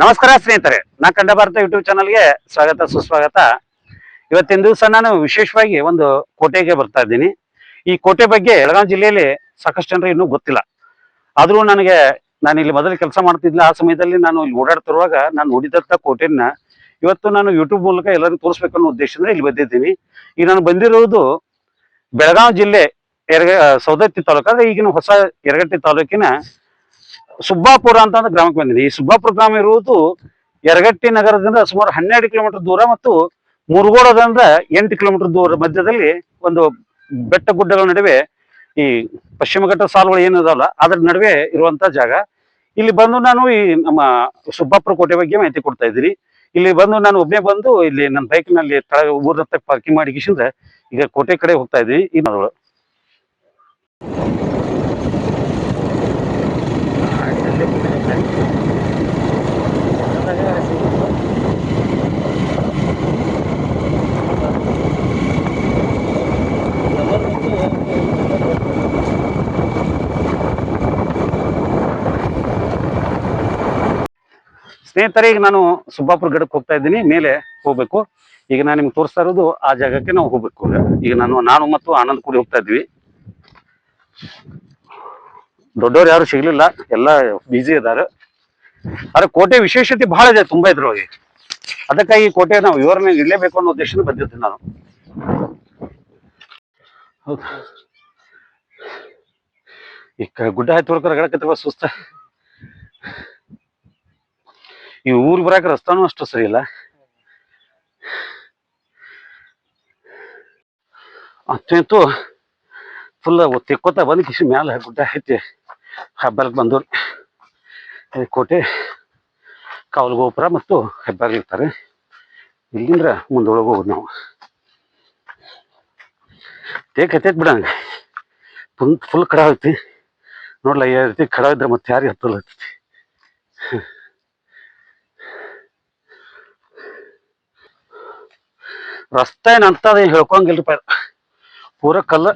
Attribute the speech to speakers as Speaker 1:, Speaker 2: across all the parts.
Speaker 1: ನಮಸ್ಕಾರ ಸ್ನೇಹಿತರೆ, ನಾ ಕಂಡ ಭಾರತ ಯೂಟ್ಯೂಬ್ ಚಾನಲ್ಗೆ ಸ್ವಾಗತ, ಸುಸ್ವಾಗತ. ಇವತ್ತಿನ ದಿವಸ ನಾನು ವಿಶೇಷವಾಗಿ ಒಂದು ಕೋಟೆಗೆ ಬರ್ತಾ ಇದ್ದೀನಿ. ಈ ಕೋಟೆ ಬಗ್ಗೆ ಬೆಳಗಾವಿ ಜಿಲ್ಲೆಯಲ್ಲಿ ಸಾಕಷ್ಟು ಜನರು ಇನ್ನೂ ಗೊತ್ತಿಲ್ಲ. ಆದ್ರೂ ನನಗೆ ನಾನು ಇಲ್ಲಿ ಮೊದಲು ಕೆಲಸ ಮಾಡ್ತಿದ್ಲ, ಆ ಸಮಯದಲ್ಲಿ ನಾನು ಇಲ್ಲಿ ಓಡಾಡ್ತಿರುವಾಗ ನಾನು ನೋಡಿದಂತ ಕೋಟೆನ ಇವತ್ತು ನಾನು ಯೂಟ್ಯೂಬ್ ಮೂಲಕ ಎಲ್ಲರಿಗೂ ತೋರಿಸ್ಬೇಕನ್ನೋ ಉದ್ದೇಶದಿಂದ ಇಲ್ಲಿ ಬಂದಿದ್ದೀನಿ. ಈಗ ನಾನು ಬಂದಿರುವುದು ಬೆಳಗಾವಿ ಜಿಲ್ಲೆ ಎರಗ ಸೌದತ್ತಿ ತಾಲೂಕು ಈಗಿನ ಹೊಸ ಯರಗಟ್ಟಿ ತಾಲೂಕಿನ ಸುಬ್ಬಾಪುರ ಅಂತ ಗ್ರಾಮಕ್ಕೆ ಬಂದಿದೆ ಈ ಸುಬ್ಬಾಪುರ ಗ್ರಾಮ ಇರುವುದು ಯರಗಟ್ಟಿ ನಗರದಿಂದ ಸುಮಾರು ಹನ್ನೆರಡು ಕಿಲೋಮೀಟರ್ ದೂರ ಮತ್ತು ಮುರುಗೋಡದಿಂದ ಎಂಟು ಕಿಲೋಮೀಟರ್ ದೂರ ಮಧ್ಯದಲ್ಲಿ ಒಂದು ಬೆಟ್ಟ ಗುಡ್ಡಗಳ ನಡುವೆ ಈ ಪಶ್ಚಿಮ ಘಟ್ಟ ಸಾಲುಗಳು ಏನು ಇದಾವಲ್ಲ, ಅದ್ರ ನಡುವೆ ಇರುವಂತ ಜಾಗ. ಇಲ್ಲಿ ಬಂದು ನಾನು ಈ ನಮ್ಮ ಸುಬ್ಬಾಪುರ ಕೋಟೆ ಬಗ್ಗೆ ಮಾಹಿತಿ ಕೊಡ್ತಾ ಇದ್ದೀನಿ. ಇಲ್ಲಿ ಬಂದು ನಾನು ಒಬ್ಬನೇ ಬಂದು ಇಲ್ಲಿ ನನ್ನ ಬೈಕ್ನಲ್ಲಿ ಊರ ಹತ್ರ ಪಾರ್ಕಿಂಗ್ ಮಾಡಿ ಈಗ ಕೋಟೆ ಕಡೆ ಹೋಗ್ತಾ ಇದ್ದೀನಿ. ಈ ಸ್ನೇಹಿತರೆ, ಈಗ ನಾನು ಸುಬ್ಬಾಪುರ ಗಡಕ್ಕೆ ಹೋಗ್ತಾ ಇದ್ದೀನಿ. ಮೇಲೆ ಹೋಗ್ಬೇಕು. ಈಗ ನಾನು ನಿಮ್ಗೆ ತೋರಿಸ್ತಾ ಇರೋದು ಆ ಜಾಗಕ್ಕೆ ನಾವು ಹೋಗ್ಬೇಕು. ಈಗ. ನಾನು ನಾನು ಮತ್ತು ಆನಂದ್ ಕೂಡಿ ಹೋಗ್ತಾ ಇದ್ವಿ. ದೊಡ್ಡವ್ರು ಯಾರು ಸಿಗ್ಲಿಲ್ಲ. ಎಲ್ಲ ಬಿಜಿ ಇದಾರೆ ಆದ್ರೆ ಕೋಟೆ ವಿಶೇಷತೆ ಬಹಳ ಇದೆ, ತುಂಬಾ ಇದ್ರೊಳಗೆ ಅದಕ್ಕಾಗಿ ಕೋಟೆ ನಾವು ವಿವರಣೆ ಇರಲೇಬೇಕು ಅನ್ನೋ ಉದ್ದೇಶದಿಂದ ಬಂದಿರ್ತೀನಿ ನಾನು. ಈಗ ಗುಡ್ಡ ಆಯ್ತು ಹೊರಕ ರಗಡಕತ್ತಿರುವ ಸುಸ್ತ. ಈ ಊರ್ ಬರಾಕ ರಸ್ತಾನು ಅಷ್ಟು ಸರಿ ಇಲ್ಲ. ಅಂತೂ ಫುಲ್ ತಿಕ್ಕೋತ ಬಂದ್ ಕಿಶಿ ಮ್ಯಾಲ ಗುಡ್ಡ ಐತಿ ಹೆಬ್ಬಾಲಕ್ಕೆ ಬಂದವ್ರು ಈ ಕೋಟೆ, ಕಾವಲು ಗೋಪುರ ಮತ್ತು ಹೆಬ್ಬಾರ್ಲು ಇರ್ತಾರೆ. ಇಲ್ಲಿಂದ್ರ ಮುಂದೊಳಗೆ ಹೋಗೋದು ನಾವು. ತೇಕ್ ಹತ್ತೈತ್ ಬಿಡ ಫುಲ್ ಫುಲ್ ಕಡ ಐತಿ ನೋಡ್ಲ ಯಾವ ರೀತಿ ಕಡ ಇದ್ರೆ ಮತ್ತೆ ಯಾರಿಗೆ ಹತ್ತಲ್ಲ ಹತ್ತೈತಿ? ರಸ್ತೆ ಏನಂತದ ಹೇಳ್ಕೊಂಗಿಲ್ರಿಪ್ಪ ಇದು. ಪೂರ ಕಲ್ಲ,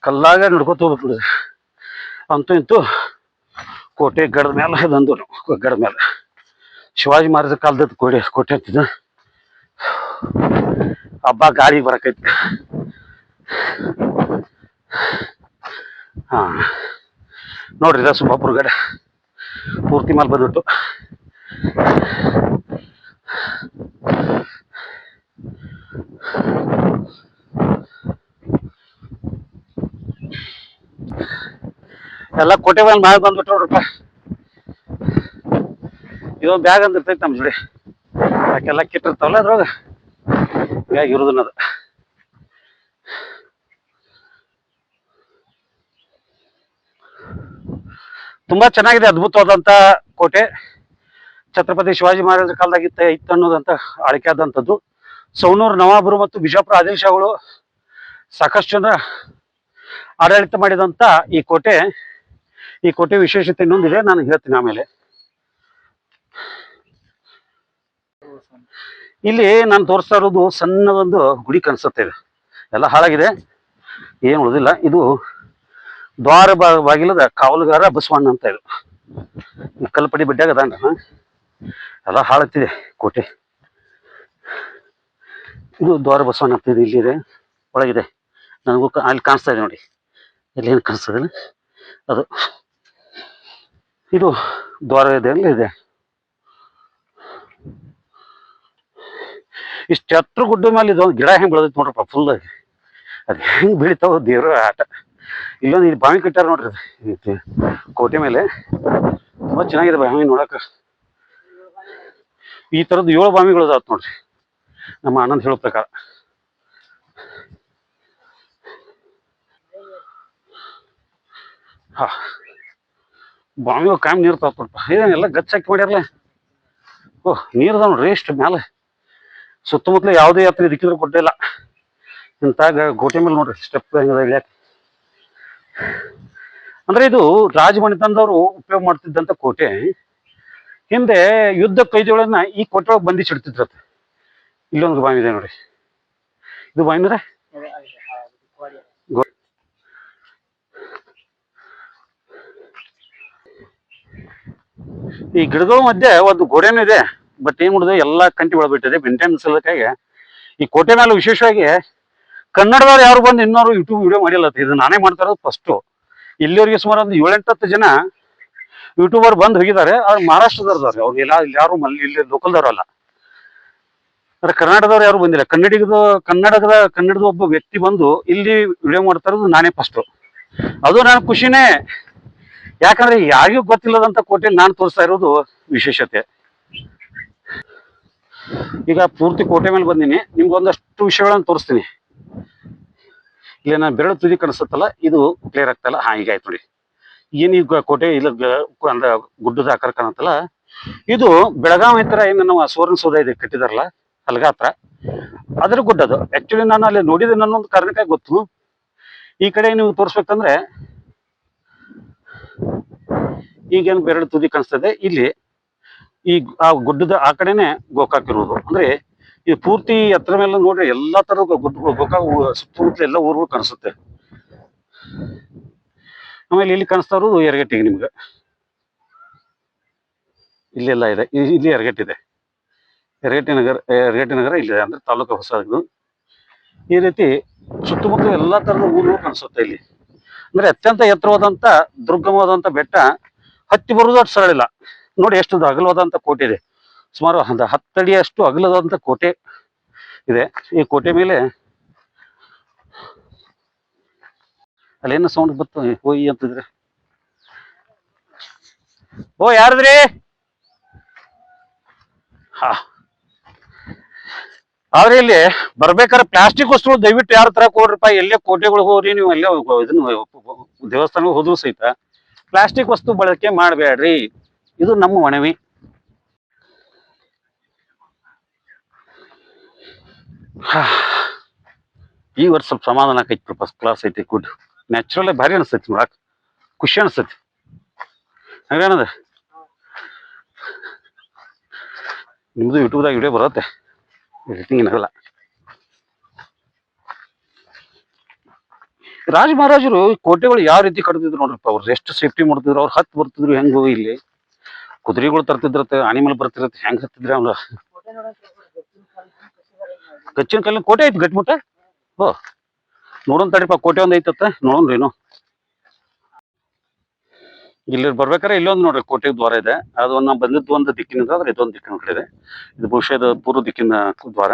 Speaker 1: ಕಲ್ಲಾಗ ನಡ್ಕೊತ ಹೋಗ್ಬೇಕು ಅಂತೂ ಇಂತೂ ಕೋಟೆ ಗಡದ ಮೇಲೆ ಇದಂದು ಗಡದ ಮೇಲೆ ಶಿವಾಜಿ ಮಹಾರಾಜ ಕಾಲದ ಕೋಟೆ ಕೋಟೆ ಅಂತಿದ್ದು ಹಬ್ಬ ಗಾಡಿ ಬರಕೈತಿ. ಹಾ. ನೋಡ್ರಿ ಇದ ಸುಬ್ಬಾಪುರ ಗಡೆ. ಪೂರ್ತಿ ಮೇಲೆ ಬಂದ್ಬಿಟ್ಟು. ಎಲ್ಲ ಕೋಟೆ ಬಂದ್ ಮಾಡಿ ಬಂದ್ಬಿಟ್ಟು ನೋಡ್ರಪ್ಪ. ಇದೊಂದು ಬ್ಯಾಗ್ ಅಂತ ಇರ್ತೈತಿ ನಮ್ಮ ಜೋಡಿ. ಯಾಕೆಲ್ಲ ಕಿಟ್ಟಿರ್ತಾವಲ್ಲ ಅದ್ರೊಳಗ. ಬ್ಯಾಗ್ ಅದು. ತುಂಬಾ ಚೆನ್ನಾಗಿದೆ ಅದ್ಭುತವಾದಂತ ಕೋಟೆ. ಛತ್ರಪತಿ ಶಿವಾಜಿ ಮಹಾರಾಜರ ಕಾಲದಾಗಿತ್ತ ಇತ್ತು ಅನ್ನೋದಂತ ಆಳ್ಕೆ ಆದಂಥದ್ದು ಸೌನೂರು ನವಾಬರು ಮತ್ತು ಬಿಜಾಪುರ ಆದೇಶಗಳು ಶಾಗಳು ಸಾಕಷ್ಟು ಜನ ಆಡಳಿತ ಮಾಡಿದಂತ ಈ ಕೋಟೆ ಈ ಕೋಟೆ ವಿಶೇಷತೆ ಇನ್ನೊಂದಿದೆ, ನಾನು ಹೇಳ್ತೀನಿ ಆಮೇಲೆ. ಇಲ್ಲಿ ನಾನು ತೋರಿಸ್ತಾ ಇರೋದು ಸಣ್ಣದೊಂದು ಗುಡಿ ಕಾಣಿಸುತ್ತೆ ಇದೆ. ಎಲ್ಲ ಹಾಳಾಗಿದೆ, ಏನು ಉಳಿದಿಲ್ಲ. ಇದು ದ್ವಾರ ಬಾಗಿಲದ ಕಾವಲುಗಾರ ಬಸವಣ್ಣ ಅಂತ ಇದು. ಕಲ್ಪಡಿ ಬಿಡ್ಡಾಗ ಅದಾನ. ಎಲ್ಲ ಹಾಳತ್ತಿದೆ ಕೋಟೆ. ಇದು ದ್ವಾರ ಬಸವಣ್ಣ ಅಂತ ಇದೆ ಇಲ್ಲಿದೆ ಒಳಗಿದೆ. ನನಗೂ ಅಲ್ಲಿ ಕಾಣಿಸ್ತಾ ಇದೆ ನೋಡಿ. ಇಲ್ಲಿ ಏನು ಕಾಣಿಸ್ತದೆ ಅದು ಇದು ದ್ವಾರ ಇದೆ ಅಲ್ಲಿ, ಇದೆ. ಇಷ್ಟು ಎತ್ತರ ಗುಡ್ಡ ಮೇಲೆ ಇದೊಂದು ಗಿಡ ಹೆಂಗ್ ಬೆಳೆದೈತೆ ನೋಡ್ರಪ್ಪ ಫುಲ್ ಅದು ಹೆಂಗ್ ಬೆಳಿತಾವ ದೇವ್ರ ಆಟ. ಇಲ್ಲೊಂದು ಇಲ್ಲಿ ಬಾವಿ ಕಟ್ಟಾರ ನೋಡ್ರಿ ಕೋಟೆ ಮೇಲೆ. ತುಂಬಾ ಚೆನ್ನಾಗಿದೆ ಬಾವಿ ನೋಡಕ. ಈ ತರದ್ದು ಏಳು ಬಾವಿಗಳು ಅದಾವತ್ ನೋಡ್ರಿ. ನಮ್ಮ ಆನಂದ್ ಹೇಳೋ ಪ್ರಕಾರ. ಹಾ. ಬಾವಿ ನೀರ್ ನೀರು ತಾಪ ಏನೆಲ್ಲ ಗಚ್ಚ ಹಾಕಿ ಮಾಡ್ಯಾರಲ್ಲ ಓಹ್ ನೀರದ ನೋಡ್ರಿ ಎಷ್ಟು ಮ್ಯಾಲೆ. ಸುತ್ತಮುತ್ತಲು ಯಾವುದೇ ಯಾತ್ರೆ ದಿಕ್ಕಿದ್ರು ಕೊಟ್ಟಿಲ್ಲ ಇಂತಾಗ ಗೋಟೆ ಮೇಲೆ ನೋಡ್ರಿ ಸ್ಟೆಪ್ ಇಳ್ಯಾಕ. ಅಂದ್ರೆ ಇದು ರಾಜಮನೆತನದವರು ಉಪಯೋಗ ಮಾಡ್ತಿದ್ದಂತ ಕೋಟೆ. ಹಿಂದೆ ಯುದ್ಧ ಕೈದಿಗಳನ್ನ ಈ ಕೋಟೆ ಒಳಗೆ ಬಂಧಿಸಿಡ್ತಿದ್ರತ್ತ ಇಲ್ಲೊಂದು ಬಾವಿ ಇದೆ ನೋಡಿ. ಇದು ಬಾವಿ ಅಂದ್ರೆ? ಈ ಗಿಡಗಳ ಮಧ್ಯೆ ಒಂದು ಗೋಡೆನೂ ಇದೆ ಬಟ್ ಏನ್ ಮಾಡಿದೆ, ಎಲ್ಲಾ ಕಂಟಿ ಬೆಳೆದ್ಬಿಟ್ಟಿದೆ ಮೇಂಟೆನೆನ್ಸ್ ಸಲಕ್ಕಾಗಿ ಈ ಕೋಟೆ ಮೇಲೆ ವಿಶೇಷವಾಗಿ ಕನ್ನಡದವ್ರು ಯಾರು ಬಂದು ಇನ್ನೋರು ಯೂಟ್ಯೂಬ್ ವಿಡಿಯೋ ಮಾಡಿಲ್ಲ ಇದು ನಾನೇ ಮಾಡ್ತಾ ಇರೋದು ಫಸ್ಟ್ ಇಲ್ಲಿವರೆಗೆ ಸುಮಾರು ಒಂದು ಏಳೆಂಟತ್ತು ಜನ ಯೂಟ್ಯೂಬರ್ ಬಂದು ಹೋಗಿದ್ದಾರೆ. ಅವ್ರು ಮಹಾರಾಷ್ಟ್ರದವ್ರದವ್ರು. ಅವ್ರು ಎಲ್ಲ ಯಾರು ಇಲ್ಲಿ ಲೋಕಲ್ದವ್ರು ಅಲ್ಲ. ಆದ್ರೆ ಕರ್ನಾಟಕದವ್ರು ಯಾರು ಬಂದಿಲ್ಲ. ಕನ್ನಡಿಗದ, ಕನ್ನಡದ ಕನ್ನಡದ ಒಬ್ಬ ವ್ಯಕ್ತಿ ಬಂದು ಇಲ್ಲಿ ವಿಡಿಯೋ ಮಾಡ್ತಾ ಇರೋದು ನಾನೇ ಫಸ್ಟ್ ಅದು ನನ್ನ ಖುಷಿನೇ. ಯಾಕಂದ್ರೆ ಯಾರಿಗೂ ಗೊತ್ತಿಲ್ಲದಂತ ಕೋಟೆ ನಾನು ತೋರಿಸ್ತಾ ಇರೋದು ವಿಶೇಷತೆ. ಈಗ ಪೂರ್ತಿ ಕೋಟೆ ಮೇಲೆ ಬಂದೀನಿ. ನಿಮ್ಗೆ ಒಂದಷ್ಟು ವಿಷಯಗಳನ್ನ ತೋರಿಸ್ತೀನಿ. ಇಲ್ಲಿ ನಾನು ಬೆರಳು ತುದಿ ಕಾಣಿಸುತ್ತಲ್ಲ, ಇದು ಕ್ಲಿಯರ್ ಆಗ್ತಲ್ಲ? ಹಾ ಈಗ ಆಯ್ತು ನೋಡಿ. ಏನು ಈಗ ಕೋಟೆ ಇಲ್ಲ ಅಂದ್ರೆ ಗುಡ್ಡದ ಆಕಾರ ಕಾಣುತ್ತಲ್ಲ? ಇದು ಬೆಳಗಾವಿ ಹತ್ರ ಏನು ನಾವು ಸುವರ್ಣ ಸೌಧ ಇದೆ, ಕಟ್ಟಿದಾರಲ್ಲ? ಅಲ್ಗ ಹತ್ರ ಅದ್ರ ಗುಡ್ಡದು ಆಕ್ಚುಲಿ ನಾನು ಅಲ್ಲಿ ನೋಡಿದ ನನ್ನೊಂದು ಕಾರಣಕ್ಕೆ ಗೊತ್ತು. ಈ ಕಡೆ ನೀವು ತೋರಿಸ್ಬೇಕಂದ್ರೆ ಈಗೇನು ಬೆರಳು ತುದಿ ಕಾಣಿಸ್ತದೆ. ಇಲ್ಲಿ ಈ ಆ ಗುಡ್ಡದ ಆ ಕಡೆನೆ ಗೋಕಾಕ್ ಇರೋದು. ಅಂದ್ರೆ ಈ ಪೂರ್ತಿ ಎತ್ತರ ಮೇಲೆ ನೋಡ್ರಿ ಎಲ್ಲಾ ತರದ ಗುಡ್ಡ ಗೋಕಾಕ್ ಸುತ್ತಮುತ್ತಲ ಎಲ್ಲ ಊರುಗಳು ಕಾಣಿಸುತ್ತೆ. ಆಮೇಲೆ ಇಲ್ಲಿ ಕಾಣಿಸ್ತಾ ಇರೋದು ಎರಗಟ್ಟಿಗೆ ನಿಮ್ಗೆ. ಇಲ್ಲೆಲ್ಲ ಇದೆ. ಇಲ್ಲಿ ಎರಗಟ್ಟಿದೆ. ಎರಗಟ್ಟಿ ನಗರ ರೇಟಿ ನಗರ ಇಲ್ಲಿದೆ ಅಂದ್ರೆ ತಾಲೂಕು ಹೊಸದು ಈ ರೀತಿ ಸುತ್ತಮುತ್ತ ಎಲ್ಲಾ ತರದ ಊರುಗಳು ಕಾಣಿಸುತ್ತೆ ಇಲ್ಲಿ. ಅಂದ್ರೆ ಅತ್ಯಂತ ಎತ್ತರವಾದಂತ, ದುರ್ಗಮವಾದಂತ ಬೆಟ್ಟ ಹತ್ತಿ ಬರುವುದು ಅಷ್ಟು ಸರಳ ಇಲ್ಲ. ನೋಡಿ ಎಷ್ಟು ಅಗಲವಾದಂತ ಕೋಟೆ ಇದೆ. ಸುಮಾರು ಒಂದು ಹತ್ತಡಿಯಷ್ಟು ಅಗಲವಾದಂತ ಕೋಟೆ ಇದೆ. ಈ ಕೋಟೆ ಮೇಲೆ ಅಲ್ಲೇನು ಸೌಂಡ್ ಬತ್ತು? ಓಯ್ ಅಂತಿದ್ರೆ ಓ, ಯಾರದ್ರಿ? ಹಾ. ಆದ್ರೆ ಇಲ್ಲಿ ಬರ್ಬೇಕಾದ್ರೆ ಪ್ಲಾಸ್ಟಿಕ್ ವಸ್ತುಗಳು ದಯವಿಟ್ಟು ಯಾರ ತರ ಕೊಡ್ರಿಪ್ಪ ಎಲ್ಲೇ ಕೋಟೆಗಳು ಹೋಗ್ರಿ, ನೀವು ಎಲ್ಲೇ ಇದನ್ನು ದೇವಸ್ಥಾನಕ್ಕೆ ಹೋದ್ರು ಸಹಿತ ಪ್ಲಾಸ್ಟಿಕ್ ವಸ್ತು ಬಳಕೆ ಮಾಡಬೇಡ್ರಿ. ಇದು ನಮ್ಮ ಮನವಿ. ಈ ವರ್ಷ ಸ್ವಲ್ಪ ಸಮಾಧಾನ ಆಕೈತಿ ಫಸ್ಟ್ ಕ್ಲಾಸ್ ಐತಿ ಗುಡ್ ನ್ಯಾಚುರಲ್ ಭಾರಿ ಅನಿಸ್ತೈತಿ ನೋಡಕ್. ಖುಷಿ ಅನಿಸ್ತೈತಿ ಹಂಗೇನದ? ನಿಮ್ದು ಯೂಟ್ಯೂಬ್ದಾಗ ವಿಡಿಯೋ ಬರುತ್ತೆ. ಏನಾಗಲ್ಲ ರಾಜ ಮಹಾರಾಜರು ಕೋಟೆಗಳು ಯಾವ ರೀತಿ ಕಟ್ತಿದ್ರು ನೋಡ್ರಪ್ಪ, ಅವ್ರು ಎಷ್ಟು ಸೇಫ್ಟಿ ಮಾಡ್ತಿದ್ರು, ಅವ್ರು ಹತ್ತು ಬರ್ತಿದ್ರು ಹೆಂಗು ಇಲ್ಲಿ. ಕುದುರೆಗಳು ತರ್ತಿದ್ರತ್ತೆ ಅನಿಮಲ್ ಬರ್ತಿರತ್ತೆ, ಹೆಂಗ್ ಹತ್ತಿದ್ರೆ ಅವ್ರ? ಕಚ್ಚಿನ ಕಾಲ ಕೋಟೆ ಐತಿ ಗಟ್ಮುಟ್ಟ? ಓ ನೋಡೋಣ ತಡಿಪ ಕೋಟೆ ಒಂದ್ ಐತತ್ತ ನೋಡೋಣ್ರಿ ಏನು ಇಲ್ಲಿ ಬರ್ಬೇಕಾದ್ರೆ ಇಲ್ಲೊಂದು ನೋಡ್ರಿ ಕೋಟೆ ದ್ವಾರ ಇದೆ. ಅದು ನಾವು ಬಂದಿದ್ದು ಒಂದು ದಿಕ್ಕಿನಿಂದ ಆದ್ರೆ ಇದೊಂದು ದಿಕ್ಕಿನ ಕಡೆ ಇದೆ. ಇದು ಬಹುಶಃ ಪೂರ್ವ ದಿಕ್ಕಿನ ದ್ವಾರ.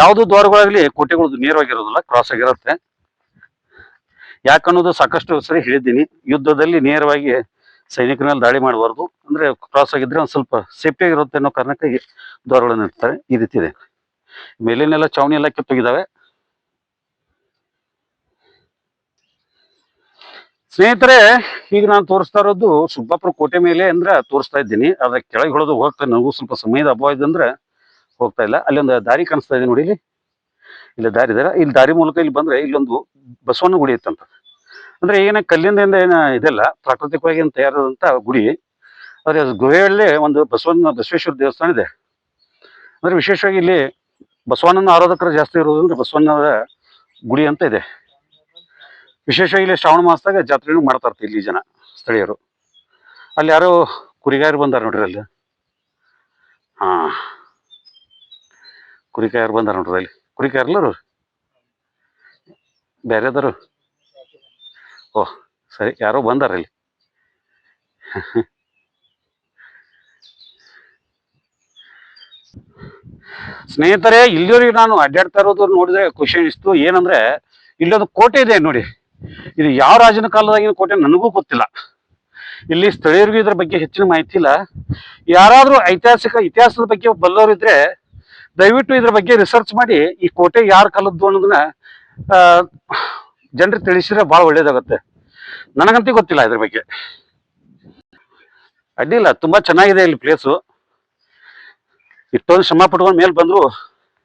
Speaker 1: ಯಾವ್ದು ದ್ವಾರಗಳಾಗ್ಲಿ ಕೋಟೆಗಳು ನೇರವಾಗಿರೋದಿಲ್ಲ ಕ್ರಾಸ್ ಆಗಿರುತ್ತೆ. ಯಾಕನ್ನೋದು ಸಾಕಷ್ಟು ಸರಿ ಹೇಳಿದ್ದೀನಿ. ಯುದ್ಧದಲ್ಲಿ ನೇರವಾಗಿ ಸೈನಿಕರ ಮೇಲೆ ದಾಳಿ ಮಾಡಬಾರ್ದು. ಅಂದ್ರೆ ಕ್ರಾಸ್ ಆಗಿದ್ರೆ ಒಂದ್ ಸ್ವಲ್ಪ ಸೇಫ್ಟಿ ಆಗಿರುತ್ತೆ ಅನ್ನೋ ಕಾರಣಕ್ಕಾಗಿ ದ್ವಾರಗಳನ್ನು ಇರ್ತಾರೆ ಈ ರೀತಿ ಇದೆ. ಮೇಲಿನೆಲ್ಲ ಚಾವಣಿ ಎಲ್ಲ ಕಿತ್ತೋಗಿದಾವೆ ಸ್ನೇಹಿತರೆ, ಈಗ ನಾನು ತೋರಿಸ್ತಾ ಇರೋದು ಸುಬ್ಬಾಪುರ ಕೋಟೆ ಮೇಲೆ ಅಂದ್ರೆ ತೋರಿಸ್ತಾ ಇದ್ದೀನಿ. ಅದ್ರ ಕೆಳಗೆ ಹೊಡೆದು ಹೋಗ್ತಾ ನನಗೂ ಸ್ವಲ್ಪ ಸಮಯದ ಹಬ್ಬ ಇದಂದ್ರೆ ಹೋಗ್ತಾ ಇಲ್ಲ. ಅಲ್ಲಿ ಒಂದು ದಾರಿ ಕಾಣಿಸ್ತಾ ಇದೆ ನೋಡಿ ಇಲ್ಲಿ. ಇಲ್ಲಿ ದಾರಿ ಇದೆ. ಇಲ್ಲಿ ದಾರಿ ಮೂಲಕ ಇಲ್ಲಿ ಬಂದ್ರೆ ಇಲ್ಲೊಂದು ಬಸವಣ್ಣ ಗುಡಿ ಇತ್ತಂತ. ಅಂದ್ರೆ ಏನ ಕಲ್ಲಿಂದ ಏನ ಇದೆಲ್ಲ, ಪ್ರಾಕೃತಿಕವಾಗಿ ತಯಾರಾದಂತ ಗುಡಿ, ಆದ್ರೆ ಗುಹೆಯಲ್ಲೇ ಒಂದು ಬಸವಣ್ಣ ಬಸವೇಶ್ವರ ದೇವಸ್ಥಾನ ಇದೆ. ಅಂದ್ರೆ ವಿಶೇಷವಾಗಿ ಇಲ್ಲಿ ಬಸವಣ್ಣನ ಆರಾಧಕರು ಜಾಸ್ತಿ ಇರೋದ್ರಿಂದ ಬಸವಣ್ಣನ ಗುಡಿ ಅಂತ ಇದೆ. ವಿಶೇಷವಾಗಿ ಇಲ್ಲಿ ಶ್ರಾವಣ ಮಾಸದಾಗ ಜಾತ್ರೆನೂ ಮಾಡ್ತಾರ ಇಲ್ಲಿ ಜನ, ಸ್ಥಳೀಯರು. ಅಲ್ಲಿ ಯಾರೋ ಕುರಿಗಾಯರು ಬಂದಾರ ನೋಡ್ರಿ ಅಲ್ಲಿ. ಹಾ. ಕುರಿಕಾಯರು ಬಂದಾರ ನೋಡ್ರಿ ಅಲ್ಲಿ. ಕುರಿಕಾಯರ್ಲರು ಬೇರೆದವರು ಓಹ್ ಸರಿ, ಯಾರೋ ಬಂದಾರ ಇಲ್ಲಿ ಸ್ನೇಹಿತರೆ, ಇಲ್ಲಿವರೆಗೆ ನಾನು ಅಡ್ಡಾಡ್ತಾ ಇರೋದು ನೋಡಿದ್ರೆ ಖುಷಿ ಅನಿಸ್ತು ಏನಂದ್ರೆ, ಇಲ್ಲೊಂದು ಕೋಟೆ ಇದೆ ನೋಡಿ. ಇದು ಯಾವ ರಾಜನ ಕಾಲದಾಗಿನ ಕೋಟೆ ನನಗೂ ಗೊತ್ತಿಲ್ಲ. ಇಲ್ಲಿ ಸ್ಥಳೀಯರಿಗೂ ಇದ್ರ ಬಗ್ಗೆ ಹೆಚ್ಚಿನ ಮಾಹಿತಿ ಇಲ್ಲ. ಯಾರಾದ್ರೂ ಐತಿಹಾಸಿಕ ಇತಿಹಾಸದ ಬಗ್ಗೆ ಬಲ್ಲವರಿದ್ರೆ ದಯವಿಟ್ಟು ಇದ್ರ ಬಗ್ಗೆ ರಿಸರ್ಚ್ ಮಾಡಿ ಈ ಕೋಟೆ ಯಾರ ಕಾಲದ್ದು ಅನ್ನೋದನ್ನ ಜನರು ಜನರಿಗೆ ತಿಳಿಸಿದ್ರೆ ಬಹಳ ಒಳ್ಳೇದಾಗುತ್ತೆ. ನನಗಂತೂ ಗೊತ್ತಿಲ್ಲ ಇದ್ರ ಬಗ್ಗೆ. ಅಡ್ಡಿಲ್ಲ ತುಂಬಾ ಚೆನ್ನಾಗಿದೆ ಇಲ್ಲಿ ಪ್ಲೇಸು ಇಷ್ಟೊಂದು ಶ್ರಮ ಪಟ್ಕೊಂಡು ಮೇಲೆ ಬಂದ್ರು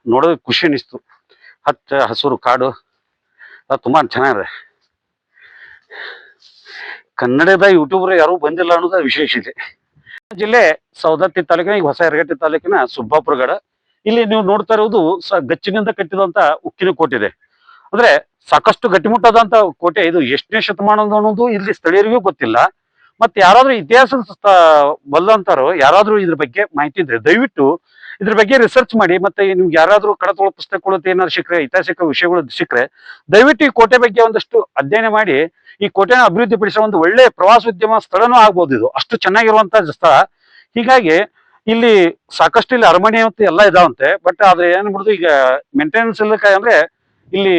Speaker 1: ನೋಡೋದಕ್ಕೆ ಖುಷಿ ಅನಿಸ್ತು. ಹಚ್ಚ, ಹಸುರು ಕಾಡು ತುಂಬಾ ಚೆನ್ನಾಗಿದೆ. ಕನ್ನಡದ ಯೂಟ್ಯೂಬರ್ ಯಾರು ಬಂದಿಲ್ಲ ಅನ್ನೋದು ವಿಶೇಷ ಇದೆ. ಜಿಲ್ಲೆ ಸೌದತ್ತಿ ತಾಲೂಕಿನ ಈಗ ಹೊಸ ಎರಗಟ್ಟಿ ತಾಲೂಕಿನ ಸುಬ್ಬಾಪುರಗಡ ಇಲ್ಲಿ ನೀವು ನೋಡ್ತಾ ಇರೋದು ಸ ಗಚ್ಚಿನಿಂದ ಕಟ್ಟಿದಂತ ಉಕ್ಕಿನ ಕೋಟೆ ಇದೆ. ಅಂದ್ರೆ ಸಾಕಷ್ಟು ಗಟ್ಟಿಮುಟ್ಟಾದಂತ ಕೋಟೆ. ಇದು ಎಷ್ಟನೇ ಶತಮಾನ ಅನ್ನೋದು ಇಲ್ಲಿ ಸ್ಥಳೀಯರಿಗೂ ಗೊತ್ತಿಲ್ಲ. ಮತ್ತೆ ಯಾರಾದ್ರೂ ಇತಿಹಾಸದ ಬಲ್ಲಂತಾರು ಯಾರಾದ್ರೂ ಇದ್ರ ಬಗ್ಗೆ ಮಾಹಿತಿ ಇದ್ರೆ ದಯವಿಟ್ಟು ಇದ್ರ ಬಗ್ಗೆ ರಿಸರ್ಚ್ ಮಾಡಿ ಮತ್ತೆ ನಿಮ್ಗೆ ಯಾರಾದ್ರೂ ಕಡತೊಳ ಪುಸ್ತಕಗಳು ಏನಾದ್ರು ಸಿಕ್ಕರೆ, ಐತಿಹಾಸಿಕ ವಿಷಯಗಳು ಸಿಕ್ಕರೆ, ದಯವಿಟ್ಟು ಈ ಕೋಟೆ ಬಗ್ಗೆ ಒಂದಷ್ಟು ಅಧ್ಯಯನ ಮಾಡಿ ಈ ಕೋಟೆನ ಅಭಿವೃದ್ಧಿ ಪಡಿಸೋ ಒಂದು ಒಳ್ಳೆ ಪ್ರವಾಸೋದ್ಯಮ ಸ್ಥಳನೂ ಆಗ್ಬೋದು ಇದು. ಅಷ್ಟು ಚೆನ್ನಾಗಿರುವಂತ ಸ್ಥಳ. ಹೀಗಾಗಿ ಇಲ್ಲಿ ಸಾಕಷ್ಟು ಇಲ್ಲಿ ಅರಮನೆ ಅಂತ ಎಲ್ಲ ಇದಾವಂತೆ, ಬಟ್ ಆದ್ರೆ ಏನ್ಬಿಡುದು ಈಗ ಮೇಂಟೆನೆನ್ಸ್ ಇಲ್ಲದ ಅಂದ್ರೆ ಇಲ್ಲಿ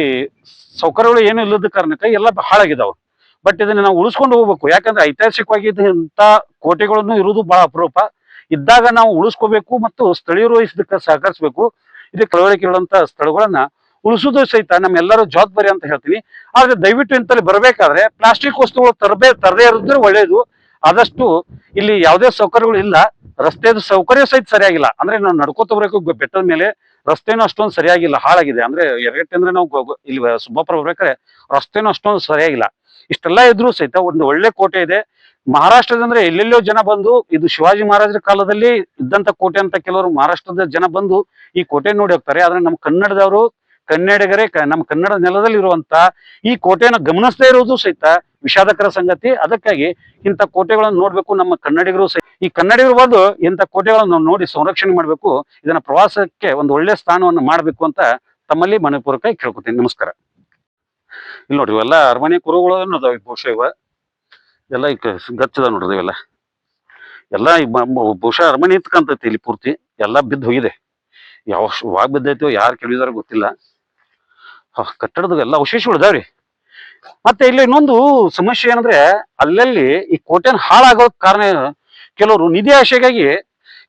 Speaker 1: ಸೌಕರ್ಯಗಳು ಏನು ಇಲ್ಲದ ಕಾರಣಕ್ಕೆ ಎಲ್ಲ ಹಾಳಾಗಿದಾವೆ. ಬಟ್ ಇದನ್ನ ನಾವು ಉಳಿಸ್ಕೊಂಡು ಹೋಗ್ಬೇಕು. ಯಾಕಂದ್ರೆ ಐತಿಹಾಸಿಕವಾಗಿ ಇಂಥ ಕೋಟೆಗಳನ್ನು ಇರುವುದು ಬಹಳ ಅಪರೂಪ. ಇದ್ದಾಗ ನಾವು ಉಳಿಸ್ಕೋಬೇಕು ಮತ್ತು ಸ್ಥಳೀಯರು ಇದಕ್ಕೆ ಸಹಕರಿಸಬೇಕು. ಇದಕ್ಕೆ ಕಳವಳಿಕೆ ಇರುವಂತ ಸ್ಥಳಗಳನ್ನ ಉಳಿಸೋದು ಸಹಿತ ನಮ್ಮೆಲ್ಲರೂ ಜವಾಬ್ದಾರಿ ಅಂತ ಹೇಳ್ತೀನಿ. ಆದ್ರೆ ದಯವಿಟ್ಟು ಇಂತಲ್ಲಿ ಬರಬೇಕಾದ್ರೆ ಪ್ಲಾಸ್ಟಿಕ್ ವಸ್ತುಗಳು ತರಬೇ ತರದೇ ಇರೋದ್ರೆ ಒಳ್ಳೇದು. ಆದಷ್ಟು ಇಲ್ಲಿ ಯಾವುದೇ ಸೌಕರ್ಯಗಳು ಇಲ್ಲ. ರಸ್ತೆದು ಸೌಕರ್ಯ ಸಹಿತ ಸರಿಯಾಗಿಲ್ಲ. ಅಂದ್ರೆ ನಾವು ನಡ್ಕೋತ ಬರಬೇಕು ಬೆಟ್ಟದ ಮೇಲೆ ರಸ್ತೆನೂ ಅಷ್ಟೊಂದು ಸರಿಯಾಗಿಲ್ಲ. ಹಾಳಾಗಿದೆ. ಅಂದ್ರೆ ಎರಗಟ್ಟೆ ಅಂದ್ರೆ ನಾವು ಇಲ್ಲಿ ಸುಬ್ಬಾಪುರ ಬರ್ಬೇಕಾದ್ರೆ ರಸ್ತೆನೂ ಅಷ್ಟೊಂದು ಸರಿಯಾಗಿಲ್ಲ. ಇಷ್ಟೆಲ್ಲ ಇದ್ರೂ ಸಹಿತ ಒಂದು ಒಳ್ಳೆ ಕೋಟೆ ಇದೆ. ಮಹಾರಾಷ್ಟ್ರದ ಅಂದ್ರೆ ಎಲ್ಲೆಲ್ಲೋ ಜನ ಬಂದು, ಇದು ಶಿವಾಜಿ ಮಹಾರಾಜರ ಕಾಲದಲ್ಲಿ ಇದ್ದಂತ ಕೋಟೆ ಅಂತ ಕೆಲವರು ಮಹಾರಾಷ್ಟ್ರದ ಜನ ಬಂದು ಈ ಕೋಟೆ ನೋಡಿ ಹೋಗ್ತಾರೆ. ಆದ್ರೆ ನಮ್ಮ ಕನ್ನಡದವರು, ಕನ್ನಡಿಗರೇ ನಮ್ಮ ಕನ್ನಡ ನೆಲದಲ್ಲಿ ಇರುವಂತ ಈ ಕೋಟೆಯನ್ನು ಗಮನಿಸದೇ ಇರುವುದು ಸಹಿತ ವಿಷಾದಕರ ಸಂಗತಿ. ಅದಕ್ಕಾಗಿ ಇಂಥ ಕೋಟೆಗಳನ್ನು ನೋಡ್ಬೇಕು ನಮ್ಮ ಕನ್ನಡಿಗರು ಸಹಿತ. ಈ ಕನ್ನಡಿಗರು ಬಂದು ಇಂಥ ಕೋಟೆಗಳನ್ನು ನೋಡಿ ಸಂರಕ್ಷಣೆ ಮಾಡಬೇಕು. ಇದನ್ನ ಪ್ರವಾಸಕ್ಕೆ ಒಂದು ಒಳ್ಳೆ ಸ್ಥಾನವನ್ನು ಮಾಡಬೇಕು ಅಂತ ತಮ್ಮಲ್ಲಿ ಮನಪೂರ್ವಕ ಕೇಳ್ಕೊತೀನಿ. ನಮಸ್ಕಾರ. ಇಲ್ಲಿ ನೋಡ್ರಿ ಇವೆಲ್ಲ ಅರಮನೆ ಕುರುಗಳು ಅದಾವ ಬಹುಶಃ ಇವ. ಎಲ್ಲ ಈಗ ಗಚ್ಚದ ನೋಡ್ರಿ ಇವೆಲ್ಲ. ಎಲ್ಲ ಬಹುಶಃ ಅರಮನೆ ಇತ್ಕಂತೈತಿ ಇಲ್ಲಿ ಪೂರ್ತಿ. ಎಲ್ಲ ಬಿದ್ದು ಹೋಗಿದೆ. ಯಾವ ವಾಗ ಬಿದ್ದೈತೋ ಯಾರು ಕೇಳಿದಾರ ಗೊತ್ತಿಲ್ಲ. ಕಟ್ಟಡದ ಎಲ್ಲ ಅವಶೇಷ ಇದಾವ್ರಿ ಮತ್ತೆ ಇಲ್ಲಿ ಇನ್ನೊಂದು ಸಮಸ್ಯೆ ಏನಂದ್ರೆ ಅಲ್ಲಲ್ಲಿ ಈ ಕೋಟೆನ ಹಾಳಾಗೋ ಕಾರಣ? ಕೆಲವರು ನಿಧಿ ಆಶೆಗಾಗಿ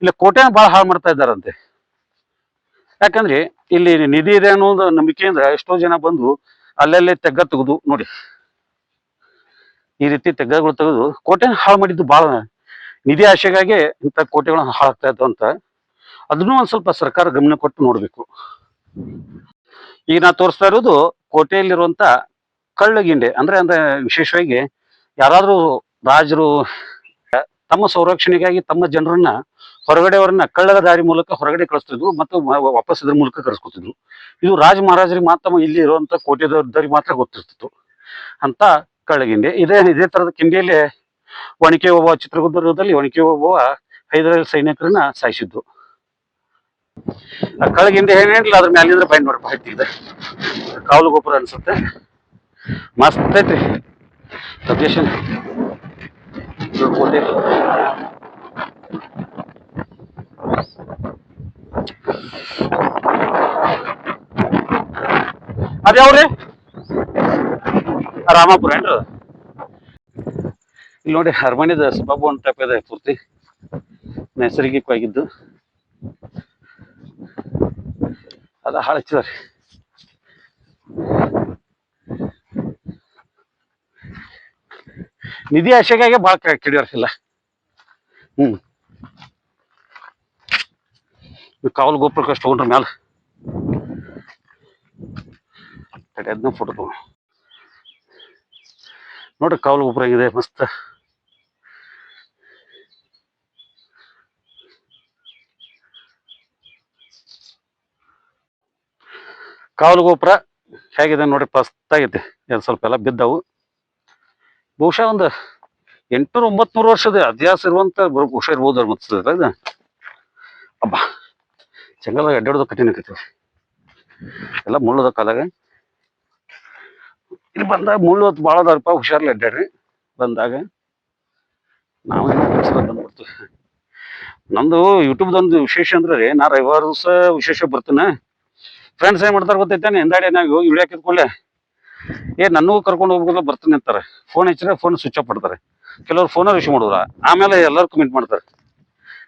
Speaker 1: ಇಲ್ಲಿ ಕೋಟೆನ ಬಹಳ ಹಾಳು ಮಾಡ್ತಾ ಇದ್ದಾರಂತೆ. ಯಾಕಂದ್ರೆ ಇಲ್ಲಿ ನಿಧಿ ಇದೆ ಅನ್ನೋದು ನಂಬಿಕೆಯಿಂದ ಎಷ್ಟೋ ಜನ ಬಂದು ಅಲ್ಲಲ್ಲೇ ತೆಗ್ಗ ತೆಗೆದು ನೋಡಿ. ಈ ರೀತಿ ತೆಗ್ಗಗಳು ತೆಗೆದು ಕೋಟೆನ ಹಾಳು ಮಾಡಿದ್ದು ಬಹಳ ನಿಧಿ ಆಶೆಗಾಗಿ ಇಂಥ ಕೋಟೆಗಳನ್ನ ಹಾಳಾಗ್ತಾ ಇದ್ದು ಅಂತ. ಅದನ್ನೂ ಒಂದ್ ಸ್ವಲ್ಪ ಸರ್ಕಾರ ಗಮನ ಕೊಟ್ಟು ನೋಡ್ಬೇಕು. ಈಗ ನಾ ತೋರಿಸ್ತಾ ಇರೋದು ಕೋಟೆಯಲ್ಲಿರುವಂತ ಕಳ್ಳಗಿಂಡೆ ಅಂದ್ರೆ ಅಂದ್ರೆ ವಿಶೇಷವಾಗಿ ಯಾರಾದ್ರೂ ರಾಜರು ತಮ್ಮ ಸಂರಕ್ಷಣೆಗಾಗಿ ತಮ್ಮ ಜನರನ್ನ ಹೊರಗಡೆಯವರನ್ನ ಕಳ್ಳರ ದಾರಿ ಮೂಲಕ ಹೊರಗಡೆ ಕಳಿಸ್ತಿದ್ರು ಮತ್ತು ವಾಪಸ್ ಇದ್ರ ಮೂಲಕ ಕಳಿಸ್ಕೊತಿದ್ರು ಇದು ರಾಜ ಮಹಾರಾಜರಿಗೆ ಮಾತ್ರ ಇಲ್ಲಿ ಇರುವಂತ ಕೋಟೆದವರಿಗೆ ಮಾತ್ರ ಗೊತ್ತಿರ್ತಿತ್ತು. ಅಂತ ಕಳ್ಳಗಿಂಡೆ ಇದೇ ಇದೇ ತರದ ಕಿಂಡಿಯಲ್ಲಿ ಒಣಕೆ ಒಬ್ಬ ಚಿತ್ರದುರ್ಗದಲ್ಲಿ ಒಣಕೆ ಒಬ್ಬ ಹೈದರಾಲಿ ಸೈನಿಕರನ್ನ ಸಾಯಿಸಿದ್ದು. ಆ ಕಳ್ಳಗಿಂಡೆ ಏನೇನಿಲ್ಲ ಅದ್ರ ಮ್ಯಾಲಿಂದ್ರೆ ಬೈಂಡ್ ಮಾಡಪ್ಪ ಮಾಹಿತಿ ಇದೆ. ಕಾವಲು ಗೋಪುರ ಅನ್ಸುತ್ತೆ. ಮಸ್ತ್ ಐತ್ರಿ. ಲೊಕೇಶನ್ ಕೋಟೆ ಅದ್ಯಾವ್ರಿ ರಾಮಾಪುರ ಏನ್ರಿ? ಇಲ್ಲಿ ನೋಡಿ ಅರಮನೆದ ಸಬಾಬು ಅಂತ ಟೈಪ್ ಇದೆ ಪೂರ್ತಿ. ನೈಸರ್ಗಿಕವಾಗಿದ್ದು. ಅದ ಹಾಳ ನಿಧಿ ಆಶೆಗಾಗೆ ಭಾಳ ಕಿಡಿಯೋರ್ಸಿಲ್ಲ ಹ್ಮ್. ಕಾವಲ್ ಅಷ್ಟು ತಗೊಂಡ್ರ ಮ್ಯಾಲ. ತಡಿ ಫೋಟೋ ತಗೋ. ನೋಡ್ರಿ ಕಾವಲು ಗೋಪುರ ಹೆಂಗಿದೆ, ಮಸ್ತ್. ಕಾವಲು ಗೋಪುರ ಹೇಗಿದೆ ನೋಡ್ರಿ ಮಸ್ತಾಗೈತಿ ಎರಡು ಸ್ವಲ್ಪ ಎಲ್ಲ ಬಿದ್ದವು. ಬಹುಶಃ ಒಂದು ಎಂಟ್ನೂರ ಒಂಬತ್ನೂರು ವರ್ಷದ ಅಭ್ಯಾಸ ಇರುವಂತ ಬಹುಶಃ ಇರ್ಬೋದು ಮತ್ತೆ ಅಬ್ಬಾ, ಜಂಗಲ್ದಾಗ ಅಡ್ಡಾಡೋದು ಕಠಿಣ ಆಕೈತಿ. ಎಲ್ಲ ಮುಳ್ಳದ ಕಾಲಾಗ ಇಲ್ಲಿ ಬಂದಾಗ ಮುಳ್ಳು ಹೊತ್ತು ಭಾಳ ಅದಾರಪ್ಪ, ಹುಷಾರ್ಲಿ ಅಡ್ಡಾಡ್ರಿ ಬಂದಾಗ ನಾವು ಬಂದ್ಬಿಡ್ತೀವಿ ನಂದು ಯೂಟ್ಯೂಬ್ದೊಂದು ವಿಶೇಷ ಅಂದ್ರೆ ರೀ, ನಾ ರವಿವಾರ ದಿವಸ ವಿಶೇಷ ಬರ್ತೀನಿ. ಫ್ರೆಂಡ್ಸ್ ಏನ್ ಮಾಡ್ತಾರೆ ಗೊತ್ತೈತೇನೆ ಹಿಂದಾಡಿ ನಾವು ಹೋಗಿ ಇದ್ಕೊಳ್ಳೆ ಏ, ನನ್ನೂ ಕರ್ಕೊಂಡು ಹೋಗ್ಬೇಕಲ್ಲ ಬರ್ತೀನಿ ಅಂತಾರೆ. ಫೋನ್ ಹಚ್ಚಿದ್ರೆ ಫೋನ್ ಸ್ವಿಚ್ ಆಫ್ ಮಾಡ್ತಾರೆ. ಕೆಲವ್ರು ಫೋನಲ್ಲಿ ವಿಷಯ ಮಾಡೋರ ಆಮೇಲೆ ಎಲ್ಲರೂ ಕಮೆಂಟ್ ಮಾಡ್ತಾರೆ.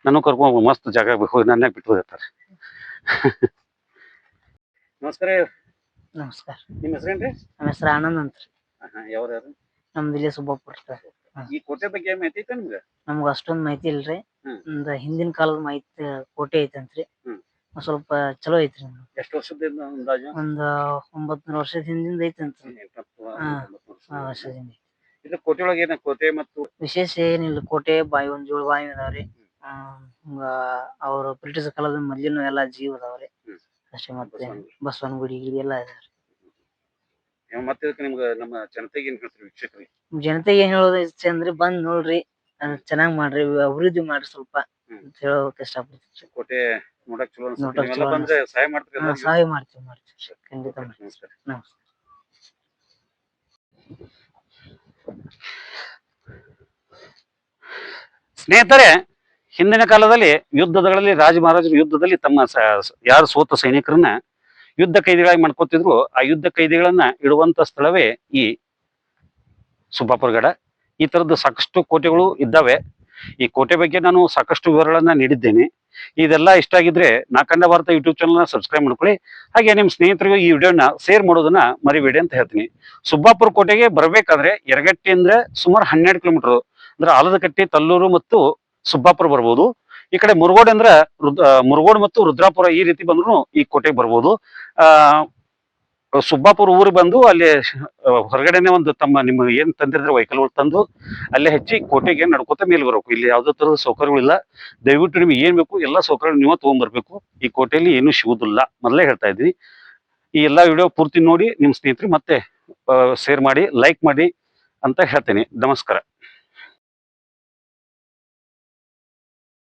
Speaker 1: ನಾನು ಕರ್ಕೊಂಡು ಮಸ್ತ್ ಜಾಗ ಹೋಗಿ ನನ್ನ ಬಿಟ್ಟು ಹೋಗಿರ್ತಾರೆ ನಮಸ್ಕಾರ
Speaker 2: ನಮಸ್ಕಾರ.
Speaker 1: ನಿಮ್ಮ ಹೆಸರೇನ್ರಿ?
Speaker 2: ನಮ್ಮ ಹೆಸರು ಆನಂದ್ ಅಂತ
Speaker 1: ಯಾವ್ರು ಯಾರು?
Speaker 2: ನಮ್ದು ಇಲ್ಲಿ ಸುಬ್ಬಾಪುರ ಸರ್
Speaker 1: ಈ ಕೋಟೆ ಬಗ್ಗೆ ಏನ್ ಮಾಹಿತಿ ಐತೆ ನಿಮ್ಗೆ?
Speaker 2: ನಮ್ಗ ಅಷ್ಟೊಂದ್ ಮಾಹಿತಿ ಇಲ್ರಿ.
Speaker 1: ಹ್ಮ್.
Speaker 2: ಒಂದ್ ಹಿಂದಿನ ಕಾಲದ ಮಾಹಿತಿ ಕೋಟೆ ಐತಂತ್ರಿ
Speaker 1: ಹ್ಮ್.
Speaker 2: ಒಂದ್ ಸ್ವಲ್ಪ ಚಲೋ ಐತ್ರಿ ನಮ್ದು.
Speaker 1: ಎಷ್ಟು ವರ್ಷದಿಂದ ಅಂದಾಜು?
Speaker 2: ಒಂದ್ ಒಂಬತ್ನೂರು ವರ್ಷದ ಹಿಂದಿಂದ ಐತಂತ
Speaker 1: ಅಂತ
Speaker 2: ಹಾ.
Speaker 1: ಒಂಬತ್ತು ವರ್ಷ.
Speaker 2: ಆ ವರ್ಷದಿಂದ
Speaker 1: ಇದು ಕೋಟೆ ಒಳಗೆ ಏನ ಕೋಟೆ ಮತ್ತು
Speaker 2: ವಿಶೇಷ ಏನಿಲ್ಲ ಕೋಟೆ ಬಾಯಿ ಒಂದ್ ಜೋಳ ಬಾವಿ ಅದಾವ್ರಿ ಅವ್ರ ಬ್ರಿಟಿಷ್ ಕಾಲದ ಮೊದ್ಲಿನ ಎಲ್ಲಾ ಜೀವ ಅದಾವ್ರಿ. ಅಷ್ಟೇ ಮತ್ತೆ
Speaker 1: ಬಸವನ-
Speaker 2: ಗುಡಿ. ಗಿಡಿ ಎಲ್ಲ
Speaker 1: ಮತ್ತೆ ನಿಮ್ಗೆ ನಮ್ಮ ಜನತೆಗೆ ಏನ್ ಹೇಳ್ತೀರಿ ವೀಕ್ಷಕರಿಗೆ?
Speaker 2: ಜನತೆಗೆ ಏನ್ ಹೇಳೋದು ಇಷ್ಟ ಅಂದ್ರೆ ಬಂದ್ ನೋಡ್ರಿ ಚೆನ್ನಾಗ್ ಮಾಡ್ರಿ ಅಭಿವೃದ್ಧಿ ಮಾಡ್ರಿ ಸ್ವಲ್ಪ. ಅಂತ ಹೇಳೋಕೆ ಇಷ್ಟಪಡ್ತೀವಿ
Speaker 1: ಕೋಟೆ ನೋಡಕ್ ಚಲೋ ಅನ್ಸುತ್ತೆ.
Speaker 2: ನೋಡಕ್
Speaker 1: ನೀವೆಲ್ಲ
Speaker 2: ಚಲೋ
Speaker 1: ಬಂದ್ರೆ ಸಹಾಯ ಮಾಡ್ತೀರಿ
Speaker 2: ಸಹಾಯ ಮಾಡ್ತೀವಿ ಮಾಡ್ತೀವಿ ಖಂಡಿತ ಮಾಡ್ತೀವಿ
Speaker 1: ನಮಸ್ಕಾರ.
Speaker 2: ನಮಸ್ಕಾರ
Speaker 1: ಸ್ನೇಹಿತರೆ ಹಿಂದಿನ ಕಾಲದಲ್ಲಿ ಯುದ್ಧಗಳಲ್ಲಿ ರಾಜ ಮಹಾರಾಜರು ಯುದ್ಧದಲ್ಲಿ ತಮ್ಮ ಯಾರು ಸೋತ ಸೈನಿಕರನ್ನ ಯುದ್ಧ ಕೈದಿಗಳಾಗಿ ಮಾಡ್ಕೋತಿದ್ರು, ಆ ಯುದ್ಧ ಕೈದಿಗಳನ್ನ ಇಡುವಂತ ಸ್ಥಳವೇ ಈ ಸುಬ್ಬಾಪುರಗಡ ಈ ತರದ ಸಾಕಷ್ಟು ಕೋಟೆಗಳು ಇದ್ದಾವೆ. ಈ ಕೋಟೆ ಬಗ್ಗೆ ನಾನು ಸಾಕಷ್ಟು ವಿವರಗಳನ್ನ ನೀಡಿದ್ದೇನೆ. ಇದೆಲ್ಲ ಇಷ್ಟ ಆಗಿದ್ರೆ ನಾ ಕಂಡ ಭಾರತ ಯೂಟ್ಯೂಬ್ ಚಾನಲ್ನ ಸಬ್ಸ್ಕ್ರೈಬ್ ಮಾಡ್ಕೊಳ್ಳಿ. ಹಾಗೆ ನಿಮ್ಮ ಸ್ನೇಹಿತರಿಗೂ ಈ ವಿಡಿಯೋನ ಶೇರ್ ಮಾಡೋದನ್ನ ಮರಿಬೇಡಿ ಅಂತ ಹೇಳ್ತೀನಿ. ಸುಬ್ಬಾಪುರ ಕೋಟೆಗೆ ಬರಬೇಕಾದ್ರೆ ಯರಗಟ್ಟಿ ಅಂದ್ರೆ ಸುಮಾರು ಹನ್ನೆರಡು ಕಿಲೋಮೀಟರ್. ಅಂದ್ರೆ ಆಲದಕಟ್ಟಿ, ತಲ್ಲೂರು ಮತ್ತು ಸುಬ್ಬಾಪುರ ಬರ್ಬೋದು. ಈ ಕಡೆ ಮುರುಗೋಡ್ ಅಂದ್ರೆ ಮುರುಗೋಡ್ ಮತ್ತು ರುದ್ರಾಪುರ ಈ ರೀತಿ ಬಂದ್ರು ಈ ಕೋಟೆಗೆ ಬರ್ಬೋದು. ಆ, ಸುಬ್ಬಾಪುರ ಊರಿಗೆ ಬಂದು ಅಲ್ಲಿ ಹೊರಗಡೆನೆ ಒಂದು ತಮ್ಮ ನಿಮ್ಮ ಏನ್ ತಂದಿದ್ರೆ ವೆಹಿಕಲ್ಗಳು ತಂದು ಅಲ್ಲೇ ಹೆಚ್ಚಿ ಕೋಟೆಗೆ ಏನ್ ನಡ್ಕೋತ ಮೇಲೆ ಬರಬೇಕು. ಇಲ್ಲಿ ಯಾವುದೇ ತರದ ಸೌಕರ್ಯಗಳಿಲ್ಲ ದಯವಿಟ್ಟು ನಿಮ್ಗೆ ಏನ್ ಬೇಕು ಎಲ್ಲಾ ಸೌಕರ್ಯ ನೀವ ತಗೊಂಡ್ಬರ್ಬೇಕು ಈ ಕೋಟೆಯಲ್ಲಿ ಏನು ಸಿಗುದಿಲ್ಲ. ಮೊದಲೇ ಹೇಳ್ತಾ ಇದ್ವಿ ಈ ಎಲ್ಲಾ ವಿಡಿಯೋ ಪೂರ್ತಿ ನೋಡಿ ನಿಮ್ಮ ಸ್ನೇಹಿತರು ಮತ್ತೆ ಶೇರ್ ಮಾಡಿ ಲೈಕ್ ಮಾಡಿ ಅಂತ ಹೇಳ್ತೇನೆ. ನಮಸ್ಕಾರ.